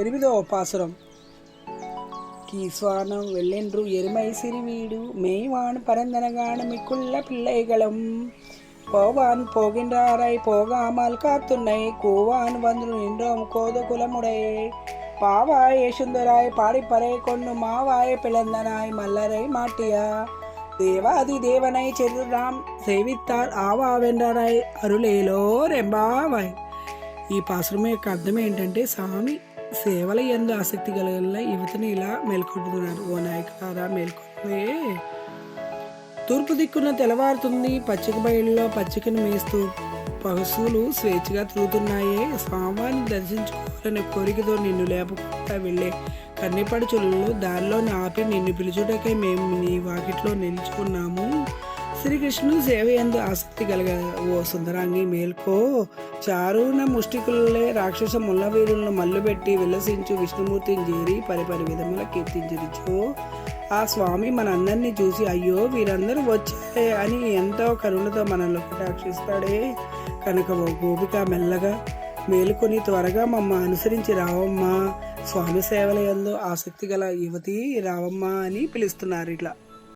ఎనిమిదవ పాసురం. కీస్వానం వెళ్ళిండ్రు ఎరుమై సిరివీడు మేవాన్ పరందనగాన మీకుళ్ళ పిల్లైగళం. పోవాన్ పోగిండారై పోగామాల్ కాతున్నాయి కోవాన్ వందులు నిండ్రోం కోద కులముడే పావా యేషుందరాయ్ పాడి పరే కొన్ను మావాయ పిళందనాయ్ మల్లరై మాటియా. దేవాది దేవనై చెరురాం సేవిత్తార్ ఆవా వెండరాయ్ అరులేలో రెంబావాయ్ ఈ పాసురం యొక్క అర్థం ఏంటంటే స్వామి సేవల ఎందు ఆసక్తి కలిగిన యువతని ఇలా మేల్కొంటున్నారు. ఓ నాయకులారా మేల్కొనే తూర్పు దిక్కున తెల్లవారుతుంది పచ్చిక బయలులో పచ్చికను మేస్తూ పశువులు స్వేచ్ఛగా తిరుగుతున్నాయే. స్వామివారిని దర్శించుకోవాలనే కోరికతో నిన్ను లేపకుండా వెళ్ళే కన్నెపడుచులు దారిలోని ఆపి నిన్ను పిలుచుటకే మేము నీ వాకిట్లో నిలుచుకున్నాము శ్రీకృష్ణుడు సేవ ఎందు ఆసక్తి కలగ ఓ సుందరాంగి మేల్కో చారున ముష్టికులే రాక్షస ముల్లవీరులను మల్లుబెట్టి విలసించు విష్ణుమూర్తిని చేరి పరిపరి విధముల కీర్తించరిచు ఆ స్వామి మనందరినీ చూసి అయ్యో వీరందరూ వచ్చారే అని ఎంతో కరుణతో మనల్ని కటాక్షిస్తాడే కనుక ఓ గోపిక మెల్లగా. మేలుకొని త్వరగా మమ్మ అనుసరించి రావమ్మా. స్వామి సేవల యందు ఆసక్తి గల యువతి రావమ్మా అని పిలుస్తున్నారు ఇట్లా.